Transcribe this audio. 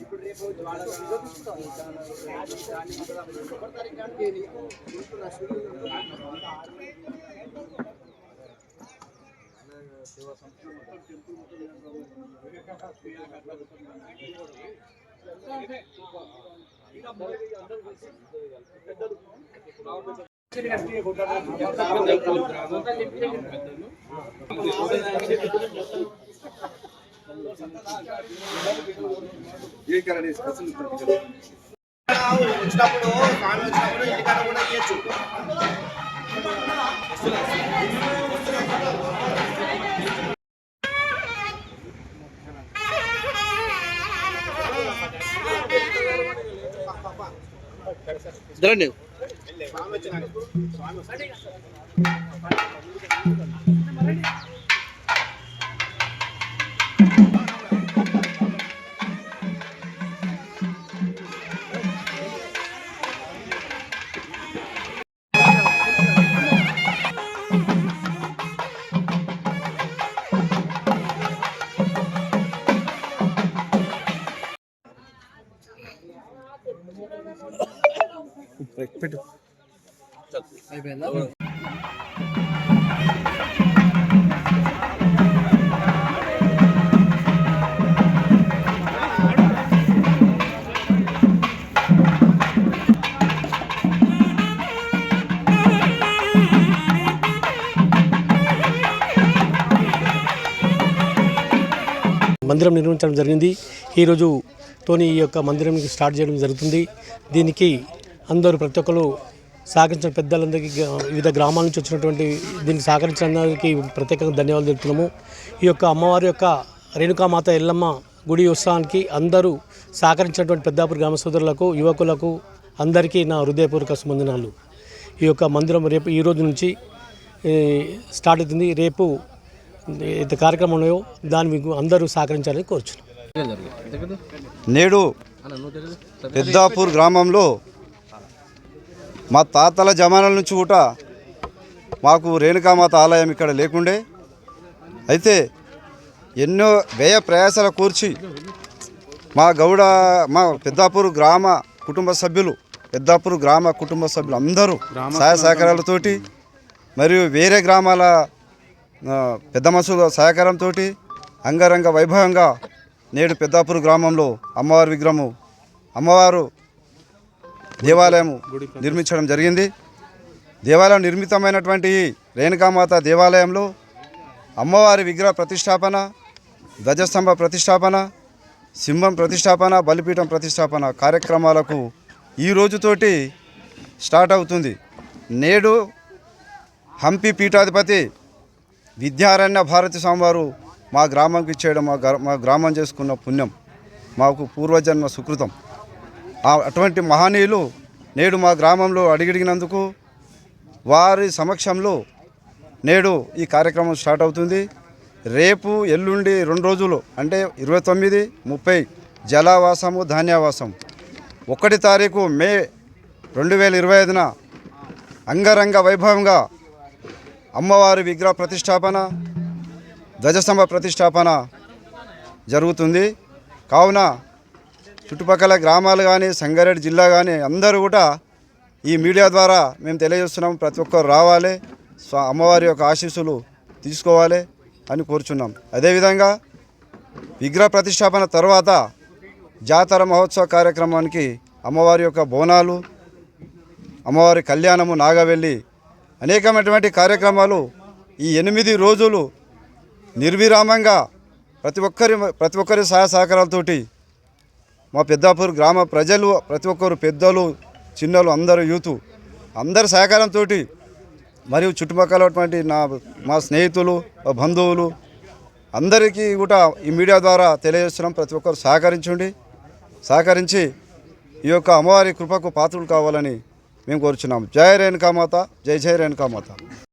ఇప్పుడు రేపు జ్వాల వచ్చినప్పుడు స్వామి వచ్చినప్పుడు ఇంటికాడ కూడా ఇవ్వచ్చు రండి స్వామి వచ్చినాడు స్వామి అయిపోయిందా? మందిరం నిర్మించడం జరిగింది. ఈరోజు తోని ఈ యొక్క మందిరం స్టార్ట్ చేయడం జరుగుతుంది. దీనికి అందరూ ప్రతి ఒక్కరు సహకరించిన పెద్దలందరికీ వివిధ గ్రామాల నుంచి వచ్చినటువంటి దీనికి సహకరించిన అందరికీ ప్రత్యేకంగా ధన్యవాదాలు తెలుపుతున్నాము. ఈ యొక్క అమ్మవారి యొక్క రేణుకామాత ఎల్లమ్మ గుడి ఉత్సవానికి అందరూ సహకరించినటువంటి పెద్దాపూర్ గ్రామ సోదరులకు యువకులకు అందరికీ నా హృదయపూర్వక సుమందనాలు ఈ యొక్క మందిరం రేపు ఈ రోజు నుంచి స్టార్ట్ అవుతుంది. రేపు అయితే కార్యక్రమం ఉన్నాయో దాన్ని మీకు అందరూ సహకరించాలని కోరుచున్నాను నేడు పెద్దాపూర్ గ్రామంలో మా తాతల జమానాల నుంచి కూడా మాకు రేణుకామాత ఆలయం ఇక్కడ లేకుండే. అయితే ఎన్నో వ్యయ ప్రయాసాల కూర్చి మా గౌడ మా పెద్దాపూర్ గ్రామ కుటుంబ సభ్యులు పెద్దాపూర్ గ్రామ కుటుంబ సభ్యులు అందరూ సహాయ సహకారాలతోటి మరియు వేరే గ్రామాల పెద్ద మసూద సహకారంతో అంగరంగ వైభవంగా నేడు పెద్దాపూర్ గ్రామంలో అమ్మవారి విగ్రహము అమ్మవారు దేవాలయం నిర్మించడం జరిగింది. దేవాలయం నిర్మితమైనటువంటి రేణుకామాత దేవాలయంలో అమ్మవారి విగ్రహ ప్రతిష్టాపన ధ్వజస్తంభ ప్రతిష్టాపన సింహం ప్రతిష్టాపన బలిపీఠం ప్రతిష్టాపన కార్యక్రమాలకు ఈ రోజుతోటి స్టార్ట్ అవుతుంది. నేడు హంపి పీఠాధిపతి విద్యారణ్య భారతి స్వామివారు మా గ్రామంకి ఇచ్చేయడం మా మా గ్రామం చేసుకున్న పుణ్యం. మాకు పూర్వజన్మ సుకృతం. అటువంటి మహనీయులు నేడు మా గ్రామంలో అడిగిడిగినందుకు వారి సమక్షంలో నేడు ఈ కార్యక్రమం స్టార్ట్ అవుతుంది. రేపు ఎల్లుండి రెండు రోజులు అంటే ఇరవై తొమ్మిది ముప్పై జలావాసము ధాన్యావాసం. ఒకటి తారీఖు మే రెండు వేల ఇరవై ఐదున అంగరంగ వైభవంగా అమ్మవారి విగ్రహ ప్రతిష్టాపన ధ్వజస్తంభ ప్రతిష్టాపన జరుగుతుంది. కావున చుట్టుపక్కల గ్రామాలు కానీ సంగారెడ్డి జిల్లా కానీ అందరూ కూడా ఈ మీడియా ద్వారా మేము తెలియజేస్తున్నాం. ప్రతి ఒక్కరు రావాలి. అమ్మవారి యొక్క ఆశీస్సులు తీసుకోవాలి అని కోరుచున్నాం. అదేవిధంగా విగ్రహ ప్రతిష్టాపన తర్వాత జాతర మహోత్సవ కార్యక్రమానికి అమ్మవారి యొక్క బోనాలు అమ్మవారి కళ్యాణము నాగవెల్లి అనేకమైనటువంటి కార్యక్రమాలు ఈ ఎనిమిది రోజులు నిర్విరామంగా ప్రతి ఒక్కరి ప్రతి ఒక్కరి సహాయ సహకారాలతోటి మా పెద్దాపూర్ గ్రామ ప్రజలు ప్రతి ఒక్కరు పెద్దలు చిన్నలు అందరూ యూత్ అందరి సహకారంతో మరియు చుట్టుపక్కల ఉన్నటువంటి నా మా స్నేహితులు మా బంధువులు అందరికీ కూడా ఈ మీడియా ద్వారా తెలియజేస్తున్నాం. ప్రతి ఒక్కరు సహకరించండి. సహకరించి ఈ యొక్క అమ్మవారి కృపకు పాత్రలు కావాలని మేము కోరుచున్నాం. జయ రేణుకామాత జై జయ రేణుకామాత